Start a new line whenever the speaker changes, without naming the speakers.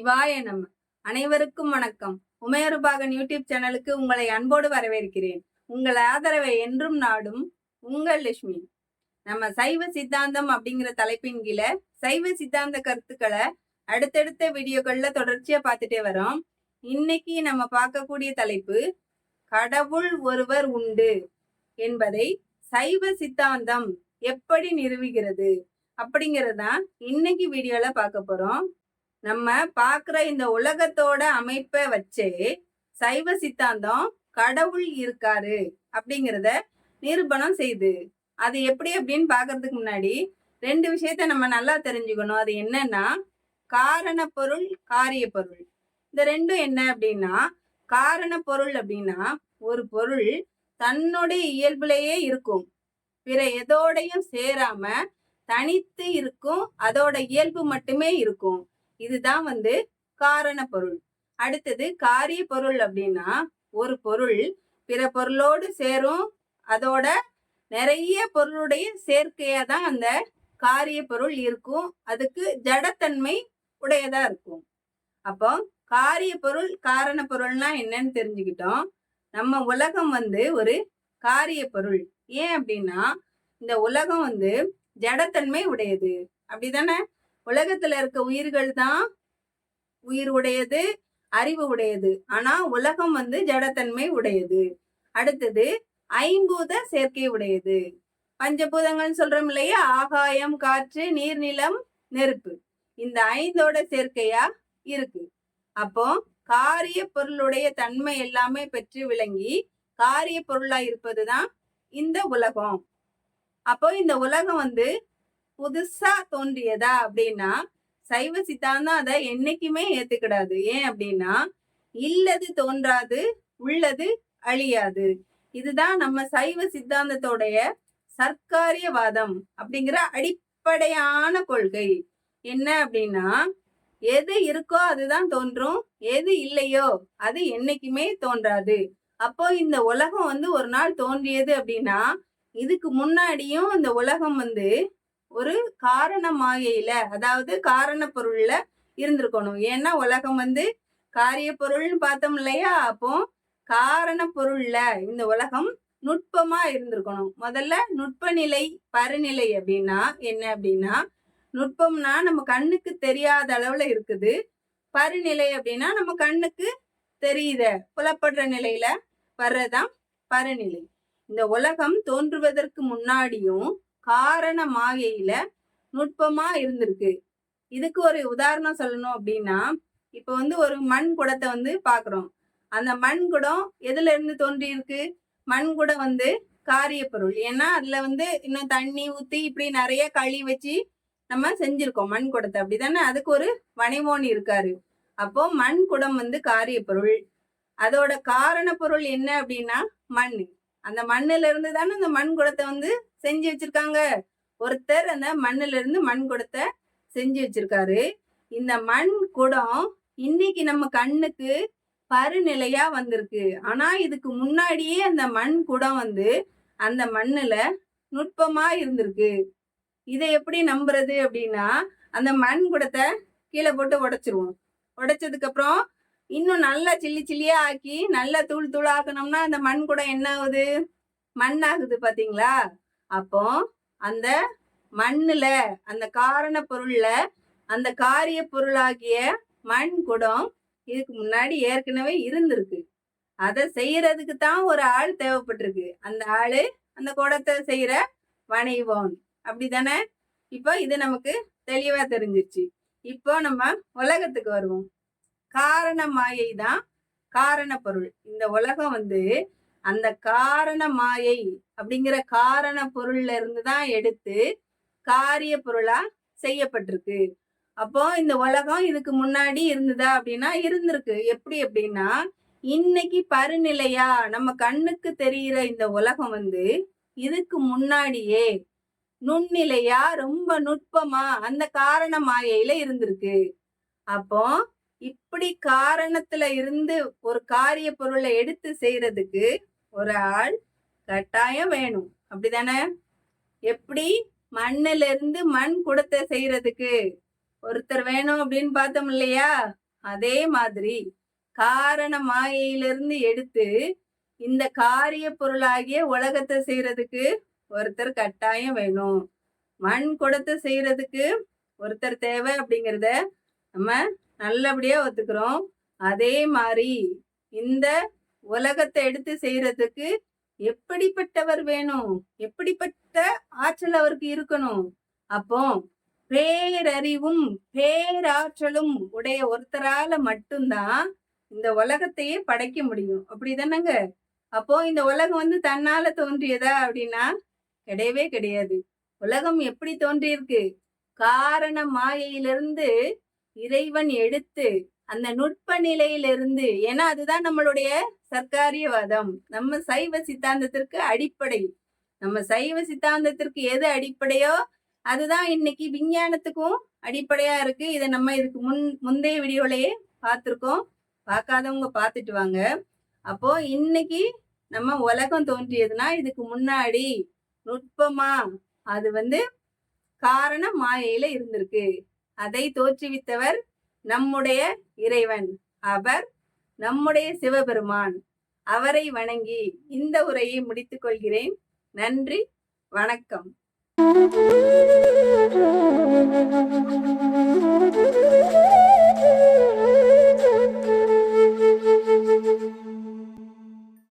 சிவாய நம்ம அனைவருக்கும் வணக்கம். உமையருபாகன் யூடியூப் சேனலுக்கு உங்களை அன்போடு வரவேற்கிறேன். உங்கள் ஆதரவை என்றும் நாடும் உங்கள் லட்சுமி. நம்ம சைவ சித்தாந்தம் அப்படிங்கிற தலைப்பின் கீழே சைவ சித்தாந்த கருத்துக்களை அடுத்தடுத்த வீடியோக்கள்ல தொடர்ச்சியா பார்த்துட்டே வரோம். இன்னைக்கு நம்ம பார்க்கக்கூடிய தலைப்பு கடவுள் ஒருவர் உண்டு என்பதை சைவ சித்தாந்தம் எப்படி நிறுவுகிறது அப்படிங்கறதான் இன்னைக்கு வீடியோல பார்க்க போறோம். நம்ம பார்க்குற இந்த உலகத்தோட அமைப்பை வச்சே சைவ சித்தாந்தம் கடவுள் இருக்காரு அப்படிங்கிறத நிரூபணம் செய்து அது எப்படி அப்படின்னு பார்க்கறதுக்கு முன்னாடி ரெண்டு விஷயத்த நம்ம நல்லா தெரிஞ்சுக்கணும். அது என்னன்னா காரண பொருள் காரிய பொருள் இந்த ரெண்டும் என்ன அப்படின்னா காரண பொருள் அப்படின்னா ஒரு பொருள் தன்னுடைய இயல்புலேயே இருக்கும். பிற எதோடையும் சேராம தனித்து இருக்கும் அதோட இயல்பு மட்டுமே இருக்கும். இதுதான் வந்து காரண பொருள். அடுத்தது காரிய பொருள் அப்படின்னா ஒரு பொருள் பிற பொருளோடு சேரும். அதோட நிறைய பொருளுடைய சேர்க்கையா தான் அந்த காரிய பொருள் இருக்கும். அதுக்கு ஜடத்தன்மை உடையதா இருக்கும். அப்போ காரிய பொருள் காரண பொருள்னா என்னன்னு தெரிஞ்சுக்கிட்டோம். நம்ம உலகம் வந்து ஒரு காரிய பொருள். ஏன் அப்படின்னா இந்த உலகம் வந்து ஜடத்தன்மை உடையது. அப்படிதானே? உலகத்துல இருக்க உயிர்கள் தான் உயிர் உடையது அறிவு உடையது. ஆனா உலகம் வந்து ஜடத்தன்மை உடையது. அடுத்தது ஐம்பூத சேர்க்கை உடையது. பஞ்சபூதங்கள்னு சொல்றோம் இல்லையா? ஆகாயம் காற்று நீர் நிலம் நெருப்பு. இந்த ஐந்தோட சேர்க்கையா? இருக்கு. அப்போ காரிய பொருளுடைய தன்மை எல்லாமே பெற்று விளங்கி காரிய பொருளா இருப்பதுதான் இந்த உலகம். அப்போ இந்த உலகம் வந்து புதுசா தோன்றியதா அப்படின்னா சைவ சித்தாந்தம் அதை என்னைக்குமே ஏத்துக்கிடாது. ஏன் அப்படின்னா இல்லது தோன்றாது உள்ளது அழியாது. இதுதான் நம்ம சைவ சித்தாந்தத்தோடைய சர்க்காரியவாதம் அப்படிங்கிற அடிப்படையான கொள்கை. என்ன அப்படின்னா எது இருக்கோ அதுதான் தோன்றும் எது இல்லையோ அது என்னைக்குமே தோன்றாது. அப்போ இந்த உலகம் வந்து ஒரு நாள் தோன்றியது அப்படின்னா இதுக்கு முன்னாடியும் இந்த உலகம் வந்து ஒரு காரண மாயையில அதாவது காரண பொருள்ல இருந்திருக்கணும். ஏன்னா உலகம் வந்து காரிய பொருள்னு பார்த்தோம் இல்லையா? அப்போ காரண பொருள்ல இந்த உலகம் நுட்பமா இருந்திருக்கணும். முதல்ல நுட்ப நிலை பருநிலை அப்படின்னா என்ன அப்படின்னா நுட்பம்னா நம்ம கண்ணுக்கு தெரியாத அளவுல இருக்குது. பருநிலை அப்படின்னா நம்ம கண்ணுக்கு தெரியுத புலப்படுற நிலையில வர்றதுதான் பருநிலை. இந்த உலகம் தோன்றுவதற்கு முன்னாடியும் காரண மாயையில நுட்பமா இருந்திருக்கு. இதுக்கு ஒரு உதாரணம் சொல்லணும் அப்படின்னா இப்போ வந்து ஒரு மண் குடத்தை வந்து பாக்குறோம். அந்த மண் குடம் எதுல இருந்து தோன்றியிருக்கு? மண் குடம் வந்து காரிய பொருள் ஏன்னா அதுல வந்து இன்னும் தண்ணி ஊத்தி இப்படி நிறைய களி வச்சு நம்ம செஞ்சிருக்கோம் மண் குடத்தை. அப்படிதானே அதுக்கு ஒரு வனைமோன் இருக்காரு. அப்போ மண் குடம் வந்து காரிய பொருள் அதோட காரண பொருள் என்ன அப்படின்னா மண். அந்த மண்ணுல இருந்து தானே அந்த மண் குடத்தை வந்து செஞ்சு வச்சிருக்காங்க. ஒருத்தர் அந்த மண்ணுல இருந்து மண் குடத்தை செஞ்சு வச்சிருக்காரு. இந்த மண் குடம் இன்னைக்கு நம்ம கண்ணுக்கு பருநிலையா வந்திருக்கு. ஆனா இதுக்கு முன்னாடியே அந்த மண் குடம் வந்து அந்த மண்ணுல நுட்பமா இருந்திருக்கு. இதை எப்படி நம்புறது அப்படின்னா அந்த மண் குடத்தை கீழே போட்டு உடைச்சிருவோம். உடைச்சதுக்கு அப்புறம் இன்னும் நல்லா சில்லி சில்லியா ஆக்கி நல்லா தூள் தூள் ஆக்கணும்னா அந்த மண் குடம் என்ன ஆகுது? மண் ஆகுது பாத்தீங்களா? அப்போ அந்த மண்ணுல அந்த காரண பொருள்ல அந்த காரிய பொருளாகிய மண் குடம் இதுக்கு முன்னாடி ஏற்கனவே இருந்திருக்கு. அதை செய்யறதுக்கு தான் ஒரு ஆள் தேவைப்பட்டிருக்கு. அந்த ஆளு அந்த குடத்தை செய்யற வணைவோன் அப்படிதானே? இப்போ இது நமக்கு தெளிவா தெரிஞ்சிருச்சு. இப்போ நம்ம உலகத்துக்கு வருவோம். காரண மாயை தான் காரண பொருள் இந்த உலகம் வந்து அந்த காரண மாயை அப்படிங்கிற காரண பொருள்ல இருந்து தான் எடுத்து காரிய பொருளா செய்யப்பட்டிருக்கு. அப்போ இந்த உலகம் இதுக்கு முன்னாடி இருந்ததா அப்படின்னா இருந்திருக்கு. எப்படி அப்படின்னா இன்னைக்கு பருநிலையா நம்ம கண்ணுக்கு தெரிகிற இந்த உலகம் வந்து இதுக்கு முன்னாடியே நுண்ணிலையா ரொம்ப நுட்பமா அந்த காரண மாயையில இருந்திருக்கு. அப்போ இப்படி காரணத்துல இருந்து ஒரு காரிய பொருளை எடுத்து செய்யறதுக்கு ஒரு ஆள் கட்டாயம் வேணும். அப்படிதானே? எப்படி மண்ணில இருந்து மண் குடத்தை செய்யறதுக்கு ஒருத்தர் வேணும் அப்படின்னு பார்த்தோம் இல்லையா? அதே மாதிரி காரண மாயையிலிருந்து எடுத்து இந்த காரிய பொருளாகிய உலகத்தை செய்யறதுக்கு ஒருத்தர் கட்டாயம் வேணும். மண் குடத்தை செய்யறதுக்கு ஒருத்தர் தேவை அப்படிங்கிறத நம்ம நல்லபடியா ஒத்துக்கிறோம். அதே மாதிரி இந்த உலகத்தை எடுத்து செய்யறதுக்கு எப்படிப்பட்டவர் வேணும்? எப்படிப்பட்ட ஆற்றல் அவருக்கு இருக்கணும்? அப்போ பேரறிவும் பேராற்றலும் உடைய ஒருத்தரால மட்டும்தான் இந்த உலகத்தையே படைக்க முடியும். அப்படிதானங்க? அப்போ இந்த உலகம் வந்து தன்னால தோன்றியதா அப்படின்னா கிடையவே கிடையாது. உலகம் எப்படி தோன்றியிருக்கு? காரண மாயையிலிருந்து இறைவன் எடுத்து அந்த நுட்ப நிலையிலிருந்து ஏன்னா அதுதான் நம்மளுடைய சர்க்காரியவாதம். நம்ம சைவ சித்தாந்தத்திற்கு அடிப்படை. நம்ம சைவ சித்தாந்தத்திற்கு எது அடிப்படையோ அதுதான் இன்னைக்கு விஞ்ஞானத்துக்கும் அடிப்படையா இருக்கு. இதை நம்ம இதுக்கு முன் முந்தைய வீடியோலயே பார்த்துருக்கோம். பார்க்காதவங்க பார்த்துட்டு வாங்க. அப்போ இன்னைக்கு நம்ம உலகம் தோன்றியதுன்னா இதுக்கு முன்னாடி நுட்பமா அது வந்து காரண மாயையில இருந்திருக்கு. அதை தோற்றுவித்தவர் நம்முடைய இறைவன் அவர் நம்முடைய சிவபெருமான் அவரை வணங்கி இந்த உரையை முடித்துக் கொள்கிறேன் நன்றி வணக்கம்
Thank you.